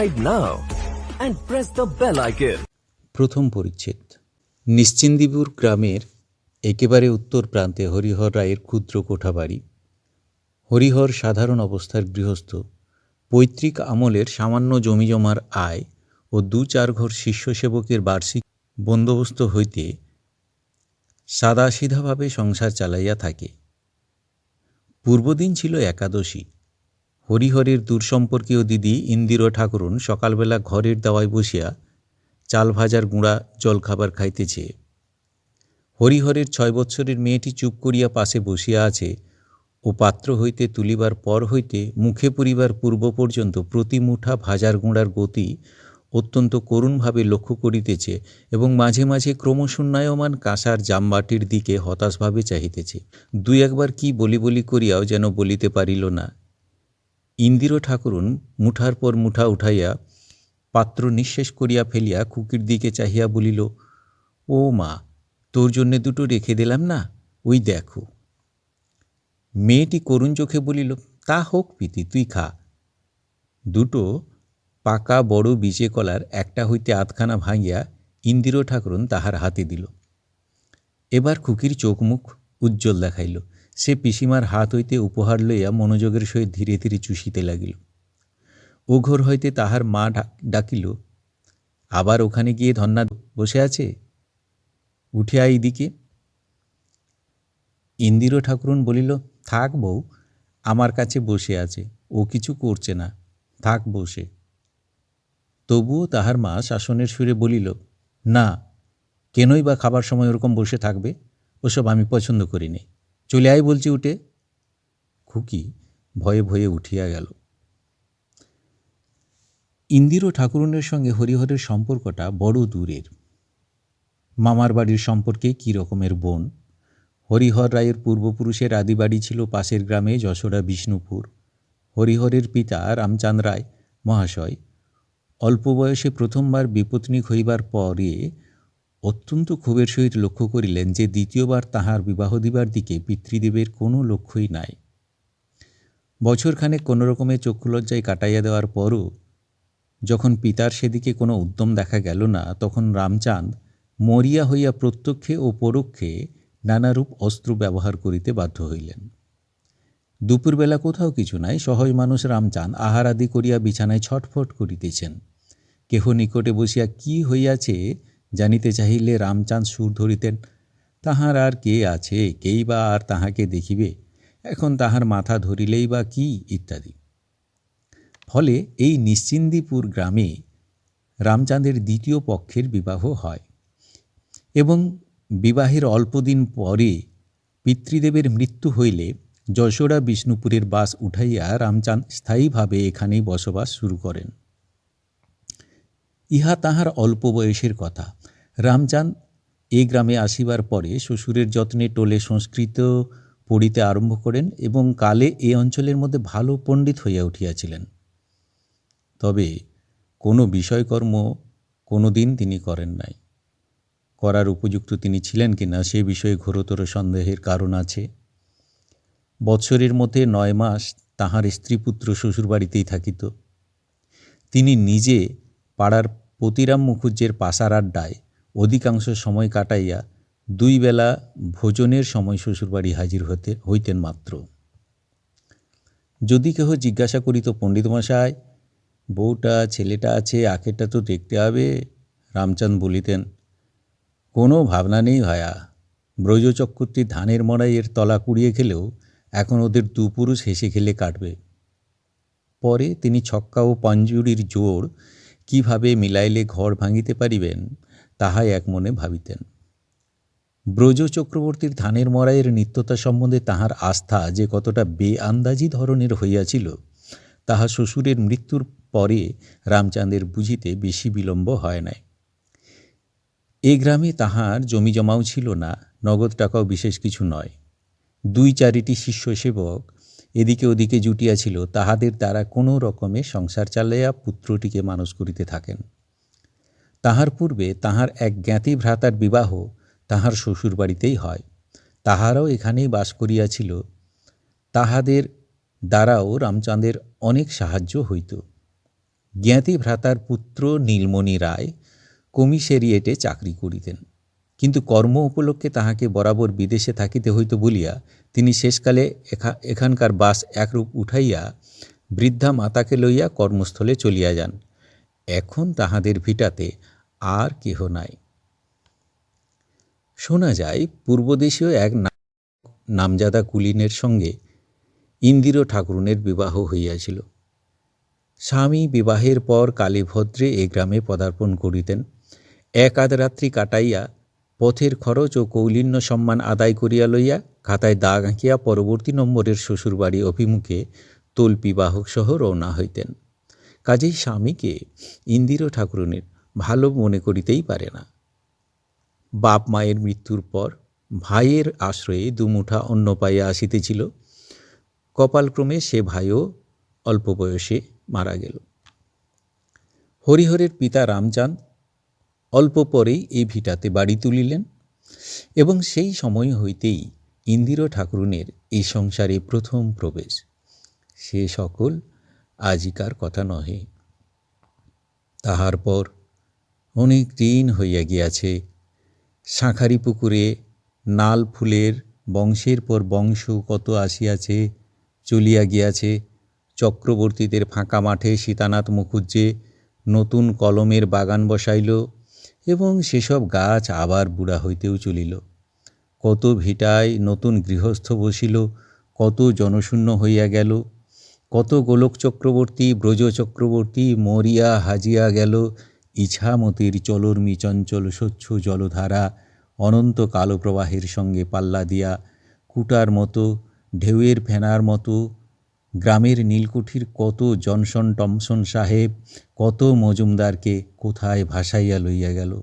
subscribe now and press the bell icon. প্রথম পরিচ্ছেদ। নিশ্চিন্দিপুর গ্রামের একেবারে উত্তর প্রান্তে হরিহর রায়ের ক্ষুদ্র কোঠাবাড়ি। হরিহর সাধারণ অবস্থার গৃহস্থ। পৈতৃক আমলের সামান্য জমিজমার আয় ও দু চার ঘর শিষ্য সেবকের বার্ষিক বন্দোবস্ত হইতে সাদাসিধাভাবে সংসার চালাইয়া থাকে। পূর্বদিন ছিল একাদশী। হরিহরের দূরসম্পর্কীয় দিদি ইন্দির ঠাকুরুন সকালবেলা ঘরের দাওয়ায় বসিয়া চাল ভাজার গুঁড়া, জলখাবার খাইতেছে। হরিহরের ছয় বৎসরের মেয়েটি চুপ করিয়া পাশে বসিয়া আছে ও পাত্র হইতে তুলিবার পর হইতে মুখে পরিবার পূর্ব পর্যন্ত প্রতি মুঠা ভাজার গুঁড়ার গতি অত্যন্ত করুণভাবে লক্ষ্য করিতেছে এবং মাঝে মাঝে ক্রমশূন্যায়মান কাঁসার জামবাটির দিকে হতাশভাবে চাহিতেছে। দুই একবার কি বলি বলি করিয়াও যেন বলিতে পারিল না। ইন্দির ঠাকুরুন মুঠার পর মুঠা উঠাইয়া পাত্র নিঃশেষ করিয়া ফেলিয়া খুকির দিকে চাহিয়া বলিল, ও মা, তোর জন্যে দুটো রেখে দিলাম না? ওই দেখো। মেয়েটি করুণ চোখে বলিল, তা হোক পিতি তুই খা। দুটো পাকা বড় বিচে কলার একটা হইতে আধখানা ভাঙিয়া ইন্দির ঠাকুরন তাহার হাতে দিল। এবার খুকির চোখ মুখ উজ্জ্বল দেখাইল। সে পিসিমার হাত হইতে উপহার লইয়া মনোযোগের সহিত ধীরে ধীরে চুষিতে লাগিল। ও ঘর হইতে তাহার মা ডাক- ডাকিল, আবার ওখানে গিয়ে ধন্না বসে আছে? উঠে আয় এদিকে। ইন্দির ঠাকুরন বলিল, থাক বউ, আমার কাছে বসে আছে, ও কিছু করছে না, থাক বসে। তবুও তাহার মা শাসনের সুরে বলিল, না, কেনই বা খাবার সময় ওরকম বসে থাকবে? ওসব আমি পছন্দ করি নে। চলে আয় বলছি উঠে। খুকি ভয়ে ভয়ে উঠিয়া গেল। ইন্দির ও ঠাকুরনের সঙ্গে হরিহরের সম্পর্কটা বড় দূরের। মামার বাড়ির সম্পর্কে কী রকমের বোন? হরিহর রায়ের পূর্বপুরুষের আদি বাড়ি ছিল পাশের গ্রামে যশোরা, বিষ্ণুপুর। হরিহরের পিতা রামচাঁদ রায় মহাশয়। অল্প বয়সে প্রথমবার বিপত্নিক হইবার পরে অত্যন্ত ক্ষোভের সহিত লক্ষ্য করিলেন যে দ্বিতীয়বার তাহার বিবাহ দিবার দিকে পিতৃদেবের কোনো লক্ষ্যই নাই। বছরখানেক কোনো রকমে চক্ষুলজ্জায় কাটাইয়া দেওয়ার পরও যখন পিতার সেদিকে কোনো উদ্যম দেখা গেল না, তখন রামচাঁদ মরিয়া হইয়া প্রত্যক্ষে ও পরোক্ষে নানারূপ অস্ত্র ব্যবহার করিতে বাধ্য হইলেন। দুপুরবেলা কোথাও কিছু নাই সহজ মানুষ রামচাঁদ আহার আদি করিয়া বিছানায় ছটফট করিতেছেন। কেহ নিকটে বসিয়া কি হইয়াছে জানিতে চাহিলে রামচাঁদ সুর ধরিতেন, তাহার আর কে আছে? কেই বা আর তাহাকে দেখিবে? এখন তাহার মাথা ধরিলেই বা কি? ইত্যাদি। ফলে এই নিশ্চিন্দিপুর গ্রামে রামচাঁদের দ্বিতীয় পক্ষের বিবাহ হয় এবং বিবাহের অল্পদিন পরে পিতৃদেবের মৃত্যু হইলে যশোরা বিষ্ণুপুরের বাস উঠাইয়া রামচাঁদ স্থায়ীভাবে এখানেই বসবাস শুরু করেন। ইহা তাহার অল্প বয়সের কথা। রামচাঁদ এই গ্রামে আসিবার পরে শ্বশুরের যত্নে টোলে সংস্কৃত পড়িতে আরম্ভ করেন এবং কালে এ অঞ্চলের মধ্যে ভালো পণ্ডিত হইয়া উঠিয়াছিলেন। তবে কোনো বিষয়কর্ম কোনো দিন তিনি করেন নাই। করার উপযুক্ত তিনি ছিলেন কিনা সে বিষয়ে ঘোরতর সন্দেহের কারণ আছে। বৎসরের মধ্যে নয় মাস তাহার স্ত্রীপুত্র শ্বশুরবাড়িতেই থাকিত। তিনি নিজে পাড়ার পতিরাম মুখুজ্জের পাশার আড্ডায় অধিকাংশ সময় কাটাইয়া দুই বেলা ভোজনের সময় শ্বশুরবাড়ি হাজির হতে হইতেন মাত্র। যদি কেহ জিজ্ঞাসা করিত পণ্ডিতমশাই বউটা, ছেলেটা আছে, আখেরটা তো দেখতে হবে? রামচাঁদ বলিতেন, কোনো ভাবনা নেই ভায়া। ব্রজচক্রটি ধানের মড়াইয়ের তলা কুড়িয়ে খেলেও এখন ওদের দুপুরুষ হেসে খেলে কাটবে। পরে তিনি ছক্কা ও পাঞ্জুরির জোর কীভাবে মিলাইলে ঘর ভাঙিতে পারিবেন, তাহাই এক মনে ভাবিতেন। ব্রজ চক্রবর্তীর ধানের মড়াইয়ের নিত্যতা সম্বন্ধে তাহার আস্থা যে কতটা বেআন্দাজি ধরনের হইয়াছিল, তাহা শ্বশুরের মৃত্যুর পরে রামচাঁদের বুঝিতে বেশি বিলম্ব হয় নাই। এ গ্রামে তাহার জমি জমাও ছিল না, নগদ টাকাও বিশেষ কিছু নয়। দুই চারিটি শিষ্য সেবক এদিকে ওদিকে জুটিয়াছিল তাহাদের দ্বারা কোনো রকমে সংসার চালাইয়া পুত্রটিকে মানুষ করিতে থাকেন। তাহার পূর্বে তাহার এক জ্ঞাতি ভ্রাতার বিবাহ তাহার শ্বশুর বাড়িতেই হয়। তাহারাও এখানেই বাস করিয়াছিল। তাহাদের দ্বারাও রামচাঁদের অনেক সাহায্য হইত। জ্ঞাতি ভ্রাতার পুত্র নীলমণি রায় কমিশারিয়েটে চাকরি করিতেন। কিন্তু কর্ম উপলক্ষে তাহাকে বরাবর বিদেশে থাকিতে হইত বলিয়া তিনি শেষকালে এখানকার বাস একরূপ উঠাইয়া বৃদ্ধা মাতাকে লইয়া কর্মস্থলে চলিয়া যান। এখন তাহাদের ভিটাতে আর কেহ নাই। শোনা যায়, পূর্বদেশীয় এক নামজাদা কুলীনের সঙ্গে ইন্দির ঠাকুরনের বিবাহ হইয়াছিল। স্বামী বিবাহের পর কালীভদ্রে এ গ্রামে পদার্পণ করিতেন। এক আধ রাত্রি কাটাইয়া পথের খরচ ও কৌলিন্য সম্মান আদায় করিয়া লইয়া খাতায় দাগ আঁকিয়া পরবর্তী নম্বরের শ্বশুরবাড়ি অভিমুখে তল্পি বাহক সহ রওনা হইতেন। কাজেই স্বামীকে ইন্দির ঠাকুরনের ভালো মনে করিতেই পারে না। বাপ মায়ের মৃত্যুর পর ভাইয়ের আশ্রয়ে দুমুঠা অন্ন পাইয়া আসিতেছিল। কপালক্রমে সে ভাইও অল্প বয়সে মারা গেল। হরিহরের পিতা রামচাঁদ অল্প পরেই এই ভিটাতে বাড়ি তুলিলেন এবং সেই সময় হইতেই ইন্দির ঠাকুরনের এই সংসারে প্রথম প্রবেশ। সে সকল আজিকার কথা নহে। তাহার পর অনেক দিন হইয়া গিয়াছে। শাঁখারি পুকুরে নাল ফুলের বংশের পর বংশ কত আসিয়াছে, চলিয়া গিয়াছে। চক্রবর্তীদের ফাঁকা মাঠে সীতানাথ মুখুজ্জে নতুন কলমের বাগান বসাইল। এবং সেসব গাছ আবার বুড়া হইতেও চলিল। কত ভিটায় নতুন গৃহস্থ বসিল, কত জনশূন্য হইয়া গেল, কত গোলক চক্রবর্তী, ব্রজ চক্রবর্তী মরিয়া হাজিয়া গেল, ইছামতির চলর্মী চঞ্চল স্বচ্ছ জলধারা অনন্ত কালো প্রবাহের সঙ্গে পাল্লা দিয়া, কুটার মতো, ঢেউয়ের ফেনার মতো গ্রামের নীলকুঠির কত জনসন টমসন সাহেব, কত মজুমদারকে কোথায় ভাসাইয়া লইয়া গেল?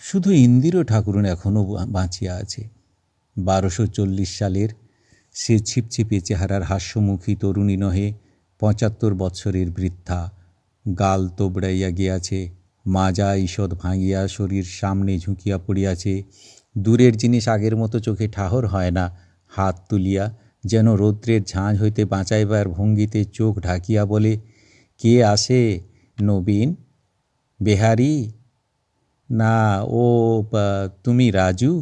শুধু ইন্দির ঠাকুরন এখনও বাঁচিয়া আছে। বারোশো চল্লিশ সালের সে ছিপছিপে চেহারার হাস্যমুখী তরুণী নহে, পঁচাত্তর বৎসরের বৃদ্ধা। গাল তোবড়াইয়া গিয়াছে, মাজা ঈষৎ ভাঙিয়া শরীর সামনে ঝুঁকিয়া পড়িয়াছে। দূরের জিনিস আগের মতো চোখে ঠাহর হয় না, হাত তুলিয়া যেন রৌদ্রের ঝাঁঝ হইতে বাঁচাইবার ভঙ্গিতে চোখ ঢাকিয়া বলে, কে আসে নবীন? বেহারি? না, ও তুমি রাজু?